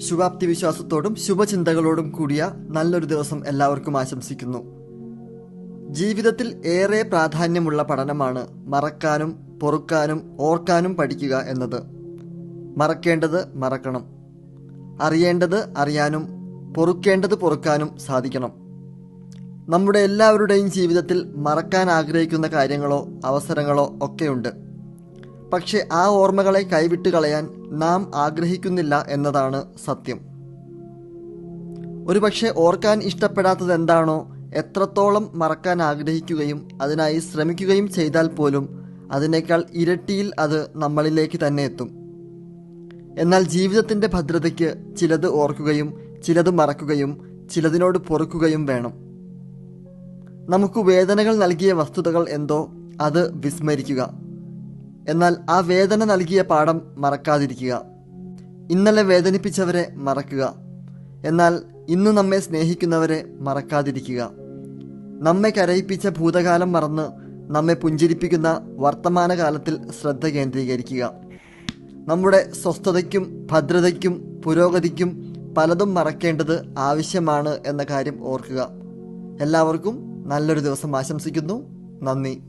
ശുഭാപ്തി വിശ്വാസത്തോടും ശുഭചിന്തകളോടും കൂടിയ നല്ലൊരു ദിവസം എല്ലാവർക്കും ആശംസിക്കുന്നു. ജീവിതത്തിൽ ഏറെ പ്രാധാന്യമുള്ള പഠനമാണ് മറക്കാനും പൊറുക്കാനും ഓർക്കാനും പഠിക്കുക എന്നത്. മറക്കേണ്ടത് മറക്കണം. അറിയേണ്ടത് അറിയാനും പൊറുക്കേണ്ടത് പൊറുക്കാനും സാധിക്കണം. നമ്മുടെ എല്ലാവരുടെയും ജീവിതത്തിൽ മറക്കാൻ ആഗ്രഹിക്കുന്ന കാര്യങ്ങളോ അവസരങ്ങളോ ഒക്കെയുണ്ട്. പക്ഷെ ആ ഓർമ്മകളെ കൈവിട്ട് കളയാൻ നാം ആഗ്രഹിക്കുന്നില്ല എന്നതാണ് സത്യം. ഒരുപക്ഷെ ഓർക്കാൻ ഇഷ്ടപ്പെടാത്തത് എന്താണോ എത്രത്തോളം മറക്കാൻ ആഗ്രഹിക്കുകയും അതിനായി ശ്രമിക്കുകയും ചെയ്താൽ പോലും അതിനേക്കാൾ ഇരട്ടിയിൽ അത് നമ്മളിലേക്ക് തന്നെ എത്തും. എന്നാൽ ജീവിതത്തിന്റെ ഭദ്രതയ്ക്ക് ചിലത് ഓർക്കുകയും ചിലത് മറക്കുകയും ചിലതിനോട് പൊറുക്കുകയും വേണം. നമുക്ക് വേദനകൾ നൽകിയ വസ്തുതകൾ എന്തോ അത് വിസ്മരിക്കുക. എന്നാൽ ആ വേദന നൽകിയ പാഠം മറക്കാതിരിക്കുക. ഇന്നലെ വേദനിപ്പിച്ചവരെ മറക്കുക. എന്നാൽ ഇന്ന് നമ്മെ സ്നേഹിക്കുന്നവരെ മറക്കാതിരിക്കുക. നമ്മെ കരയിപ്പിച്ച ഭൂതകാലം മറന്ന് നമ്മെ പുഞ്ചിരിപ്പിക്കുന്ന വർത്തമാനകാലത്തിൽ ശ്രദ്ധ കേന്ദ്രീകരിക്കുക. നമ്മുടെ സ്വസ്ഥതയ്ക്കും ഭദ്രതയ്ക്കും പുരോഗതിക്കും പലതും മറക്കേണ്ടത് ആവശ്യമാണ് എന്ന കാര്യം ഓർക്കുക. എല്ലാവർക്കും നല്ലൊരു ദിവസം ആശംസിക്കുന്നു. നന്ദി.